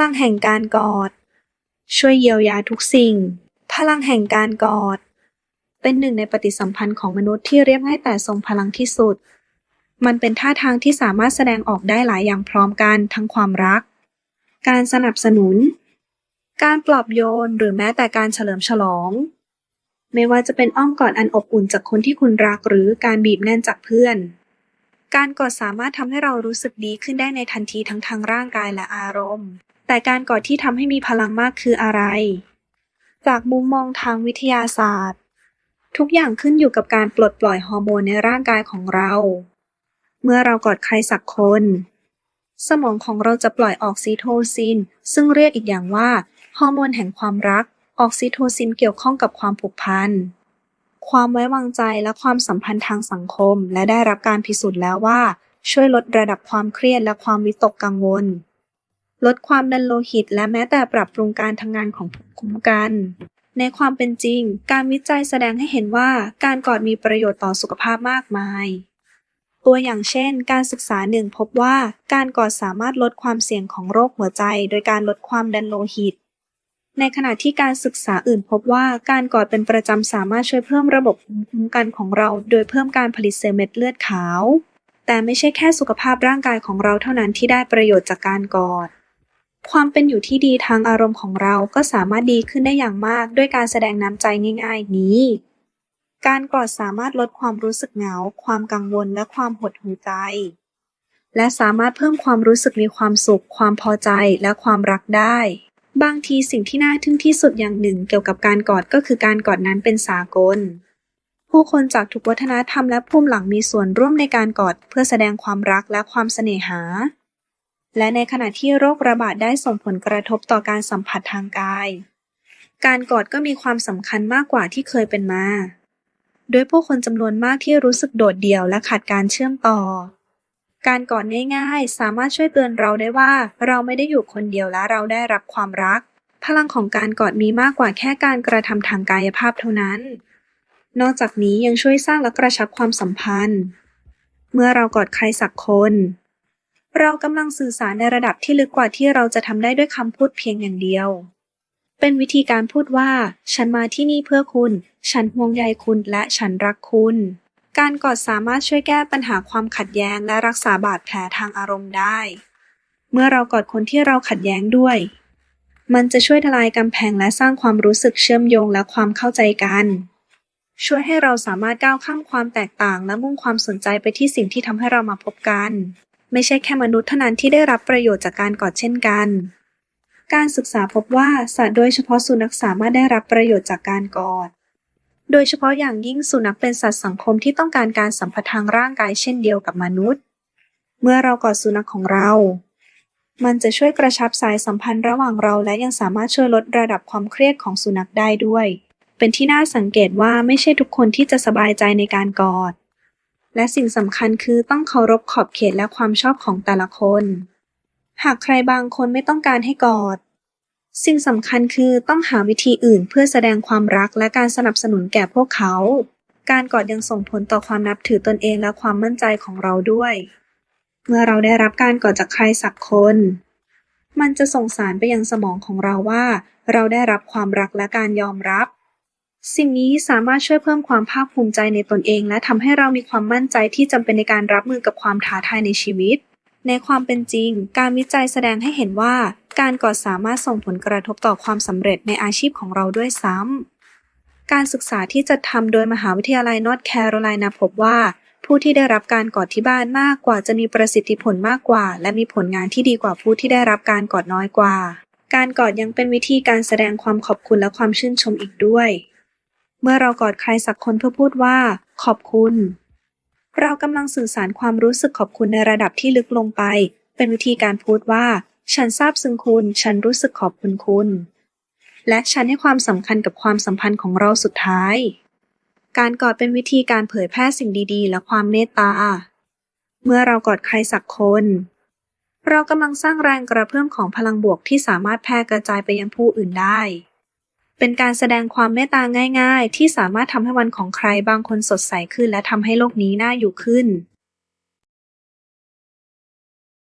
ลังแห่งการกอด ช่วยเยียวยาทุกสิ่ง พลังแห่งการกอด เป็นหนึ่งในปฏิสัมพันธ์ของมนุษย์ที่เรียบง่ายแต่ทรงพลังที่สุด มันเป็นท่าทางที่สามารถแสดงออกได้หลายอย่างพร้อมกันทั้งความรัก การสนับสนุน การปลอบโยนหรือแม้แต่การเฉลิมฉลอง ไม่ว่าจะเป็นอ้อมกอดอันอบอุ่นจากคนที่คุณรักหรือการบีบแน่นจากเพื่อนการกอดสามารถทำให้เรารู้สึกดีขึ้นได้ในทันทีทั้งทางร่างกายและอารมณ์ แต่การกอดที่ทำให้มีพลังมากคืออะไร จากมุมมองทางวิทยาศาสตร์ ทุกอย่างขึ้นอยู่กับการปลดปล่อยฮอร์โมนในร่างกายของเรา เมื่อเรากอดใครสักคน สมองของเราจะปล่อยออกซิโทซิน ซึ่งเรียกอีกอย่างว่าฮอร์โมนแห่งความรัก ออกซิโทซินเกี่ยวข้องกับความผูกพันความไว้วางใจและความสัมพันธ์ทางสังคม และได้รับการพิสูจน์แล้วว่า ช่วยลดระดับความเครียดและความวิตกกังวล ลดความดันโลหิต และแม้แต่ปรับปรุงการทำงานของภูมิคุ้มกัน ในความเป็นจริง การวิจัยแสดงให้เห็นว่าการกอดมีประโยชน์ต่อสุขภาพมากมาย ตัวอย่างเช่น การศึกษาหนึ่งพบว่าการกอดสามารถลดความเสี่ยงของโรคหัวใจ โดยการลดความดันโลหิต ในขณะที่การศึกษาอื่นพบว่าการกอดเป็นประจำสามารถช่วยเพิ่มระบบภูมิคุ้มกันของเรา โดยเพิ่มการผลิตเซลล์เม็ดเลือดขาว แต่ไม่ใช่แค่สุขภาพร่างกายของเราเท่านั้นที่ได้ประโยชน์จากการกอด ความเป็นอยู่ที่ดีทางอารมณ์ของเราก็สามารถดีขึ้นได้อย่างมากด้วยการแสดงน้ำใจง่ายๆ นี้ การกอดสามารถลดความรู้สึกเหงา ความกังวลและความหดหู่ใจ และสามารถเพิ่มความรู้สึกมีความสุข ความพอใจและความรักได้ บางทีสิ่งที่น่าทึ่งที่สุดอย่างหนึ่งเกี่ยวกับการกอดก็คือการกอดนั้นเป็นสากล ผู้คนจากทุกวัฒนธรรมและภูมิหลังมีส่วนร่วมในการกอดเพื่อแสดงความรักและความเสน่หา และในขณะที่โรคระบาดได้ส่งผลกระทบต่อการสัมผัสทางกาย การกอดก็มีความสำคัญมากกว่าที่เคยเป็นมา โดยผู้คนจำนวนมากที่รู้สึกโดดเดี่ยวและขาดการเชื่อมต่อ การกอดง่ายๆ สามารถช่วยเตือนเราได้ว่า เราไม่ได้อยู่คนเดียวและเราได้รับความรัก พลังของการกอดมีมากกว่าแค่การกระทำทางกายภาพเท่านั้น นอกจากนี้ยังช่วยสร้างและกระชับความสัมพันธ์ เมื่อเรากอดใครสักคน เรากำลังสื่อสารในระดับที่ลึกกว่าที่เราจะทำได้ด้วยคำพูดเพียงอย่างเดียว เป็นวิธีการพูดว่า ฉันมาที่นี่เพื่อคุณ ฉันห่วงใยคุณและฉันรักคุณ การกอดสามารถช่วยแก้ปัญหาความขัดแย้งและรักษาบาดแผลทางอารมณ์ได้ เมื่อเรากอดคนที่เราขัดแย้งด้วย มันจะช่วยทลายกำแพงและสร้างความรู้สึกเชื่อมโยงและความเข้าใจกันช่วยให้เราสามารถก้าวข้ามความแตกต่างและมุ่งความสนใจไปที่สิ่งที่ทำให้เรามาพบกัน ไม่ใช่แค่มนุษย์เท่านั้นที่ได้รับประโยชน์จากการกอดเช่นกัน การศึกษาพบว่าสัตว์โดยเฉพาะสุนัขสามารถได้รับประโยชน์จากการกอด โดยเฉพาะอย่างยิ่งสุนัขเป็นสัตว์สังคมที่ต้องการการสัมผัสทางร่างกายเช่นเดียวกับมนุษย์ เมื่อเรากอดสุนัขของเรา มันจะช่วยกระชับสายสัมพันธ์ระหว่างเราและยังสามารถช่วยลดระดับความเครียดของสุนัขได้ด้วย เป็นที่น่าสังเกตว่าไม่ใช่ทุกคนที่จะสบายใจในการกอด และสิ่งสำคัญคือต้องเคารพขอบเขตและความชอบของแต่ละคน หากใครบางคนไม่ต้องการให้กอด สิ่งสำคัญคือต้องหาวิธีอื่นเพื่อแสดงความรักและการสนับสนุนแก่พวกเขา การกอดยังส่งผลต่อความนับถือตนเองและความมั่นใจของเราด้วย เมื่อเราได้รับการกอดจากใครสักคน มันจะส่งสารไปยังสมองของเราว่า เราได้รับความรักและการยอมรับ สิ่งนี้สามารถช่วยเพิ่มความภาคภูมิใจในตนเอง และทำให้เรามีความมั่นใจที่จำเป็นในการรับมือกับความท้าทายในชีวิต ในความเป็นจริง การวิจัยแสดงให้เห็นว่า การกอดสามารถส่งผลกระทบต่อความสำเร็จในอาชีพของเราด้วยซ้ำการศึกษาที่จัดทำโดยมหาวิทยาลัยนอร์ทแคโรไลนาพบว่า ผู้ที่ได้รับการกอดที่บ้านมากกว่าจะมีประสิทธิผลมากกว่า และมีผลงานที่ดีกว่าผู้ที่ได้รับการกอดน้อยกว่า การกอดยังเป็นวิธีการแสดงความขอบคุณและความชื่นชมอีกด้วย เมื่อเรากอดใครสักคนเพื่อพูดว่า ขอบคุณ เรากำลังสื่อสารความรู้สึกขอบคุณในระดับที่ลึกลงไป เป็นวิธีการพูดว่า ฉันซาบซึ้งคุณ ฉันรู้สึกขอบคุณคุณ และฉันให้ความสำคัญกับความสัมพันธ์ของเราสุดท้าย การกอดเป็นวิธีการเผยแพร่สิ่งดีๆ และความเมตตา เมื่อเรากอดใครสักคน เรากำลังสร้างแรงกระเพื่อมของพลังบวกที่สามารถแพร่กระจายไปยังผู้อื่นได้ เป็นการแสดงความเมตตาง่าย ๆ ที่สามารถทำให้วันของใครบางคนสดใสขึ้น และทำให้โลกนี้น่าอยู่ขึ้น